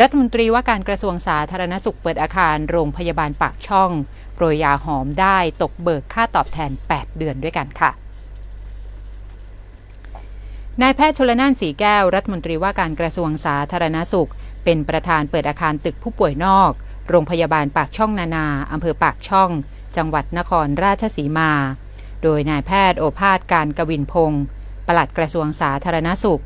รัฐมนตรีว่าการกระทรวงสาธารณสุขเปิดอาคารโรงพยาบาลปากช่อง โปรยยาหอมได้ตกเบิกค่าตอบแทน 8 เดือนด้วยกันค่ะนายแพทย์ชลนานสีแก้ว รัฐมนตรีว่าการกระทรวงสาธารณสุข เป็นประธานเปิดอาคารตึกผู้ป่วยนอก โรงพยาบาลปากช่องนานาอำเภอปากช่อง จังหวัดนครราชสีมา โดยนายแพทย์โอภาสการกวินพงศ์ปลัดกระทรวงสาธารณสุข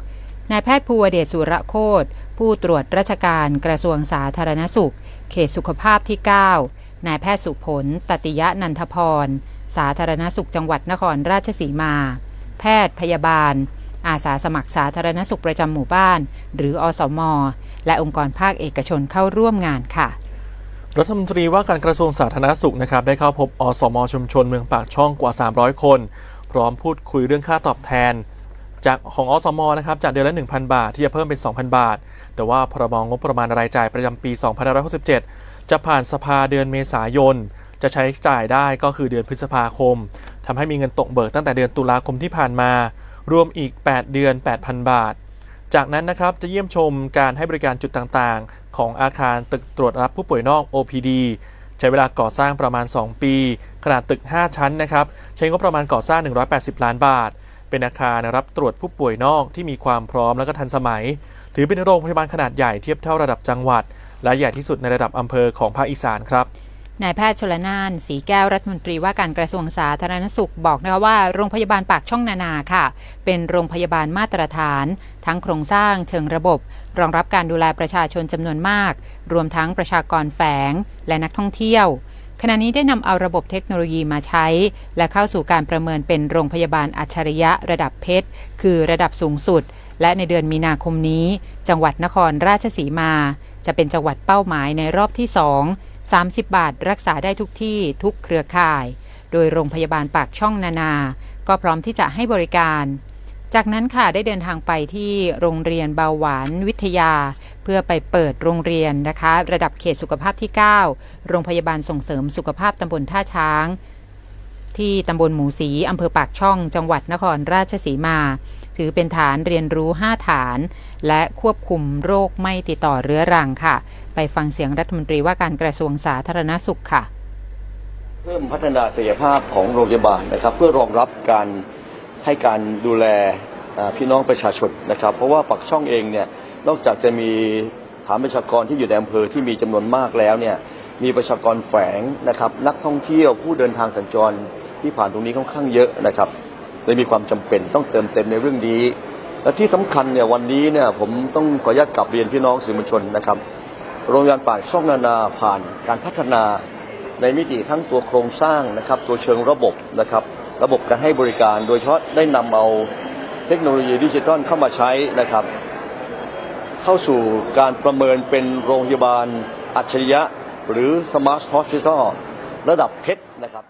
นายแพทย์ภูวเดชสุรโคตผู้ตรวจราชการกระทรวงสาธารณสุข เขตสุขภาพที่ 9 นายแพทย์สุผล ตติยะนันทพร สาธารณสุขจังหวัดนครราชสีมา แพทย์พยาบาล อาสาสมัครสาธารณสุขประจำหมู่บ้าน หรืออสม และองค์กรภาคเอกชนเข้าร่วมงานค่ะรัฐมนตรีว่าการกระทรวงสาธารณสุขนะครับได้เข้าพบอสมชุมชนเมืองปากช่องกว่า 300 คน พร้อมพูดคุยเรื่องค่าตอบแทน จากของอสมนะครับจากเดือนละ 1,000 บาท ที่จะเพิ่มเป็น 2,000 บาท แต่ว่าพรบงบประมาณรายจ่ายประจำปี 2567 จะผ่านสภาเดือนเมษายน จะใช้จ่ายได้ก็คือเดือนพฤษภาคมทำให้มีเงินตกเบิกตั้งแต่เดือนตุลาคมที่ผ่านมา รวมอีก 8 เดือน 8,000 บาท จากนั้นนะครับจะเยี่ยมชมการให้บริการจุดต่างๆ ของอาคารตึกตรวจรับผู้ป่วยนอก OPD ใช้เวลาก่อสร้างประมาณ 2 ปี ขนาดตึก 5 ชั้นนะครับ ใช้งบประมาณก่อสร้าง 180 ล้านบาท เป็นอาคารรับตรวจผู้ป่วยนอกที่มีความพร้อมและก็ทันสมัย ถือเป็นโรงพยาบาลขนาดใหญ่เทียบเท่าระดับจังหวัด และใหญ่ที่สุดในระดับอำเภอของภาคอีสานครับนายแพทย์ชลนานสีแก้วรัฐมนตรีว่าการกระทรวงสาธารณสุขบอกนะคะว่าโรงพยาบาลปากช่องนานาค่ะ เป็นโรงพยาบาลมาตรฐาน ทั้งโครงสร้างเชิงระบบ รองรับการดูแลประชาชนจำนวนมาก รวมทั้งประชากรแฝง และนักท่องเที่ยว ขณะนี้ได้นำเอาระบบเทคโนโลยีมาใช้ และเข้าสู่การประเมินเป็นโรงพยาบาลอัจฉริยะระดับเพชร คือระดับสูงสุด และในเดือนมีนาคมนี้ จังหวัดนครราชสีมา จะเป็นจังหวัดเป้าหมายในรอบที่ 2 30 บาทรักษาได้ทุกที่ทุกเครือข่าย โดยโรงพยาบาลปากช่องนานา ก็พร้อมที่จะให้บริการ จากนั้นค่ะได้เดินทางไปที่โรงเรียนเบาหวานวิทยา เพื่อไปเปิดโรงเรียนนะคะ ระดับเขตสุขภาพที่ 9 โรงพยาบาลส่งเสริมสุขภาพตำบลท่าช้าง ที่ตำบลหมูสีอำเภอปากช่องจังหวัดนครราชสีมา ถือเป็นฐานเรียนรู้ 5 ฐาน และควบคุมโรคไม่ติดต่อเรื้อรังค่ะ ไปฟังเสียงรัฐมนตรีว่าการกระทรวงสาธารณสุขค่ะ เพิ่มพัฒนาศักยภาพของโรงพยาบาลนะครับ เพื่อรองรับการ ให้การดูแลพี่น้องประชาชนนะครับ เพราะว่าปักช่องเองเนี่ยนอกจากจะมีฐานประชากรที่อยู่ในอำเภอที่มีจำนวนมากแล้วเนี่ยมีประชากรแฝงนะครับ นักท่องเที่ยวผู้เดินทางสัญจรที่ผ่านตรงนี้ค่อนข้างเยอะนะครับเลยมีความจำเป็นต้องเติมเต็มในเรื่องนี้ และที่สำคัญเนี่ยวันนี้เนี่ยผมต้องขออนุญาตกลับเรียนพี่น้องสื่อมวลชนนะครับ โรงพยาบาลปากช่องนานาผ่านการพัฒนาในมิติทั้งตัวโครงสร้างนะครับ ตัวเชิงระบบนะครับ ระบบการให้บริการ โดยเฉพาะได้นำเอาเทคโนโลยีดิจิทัลเข้ามาใช้นะครับ เข้าสู่การประเมินเป็นโรงพยาบาลอัจฉริยะ หรือ Smart Hospital ระดับเพชรนะครับ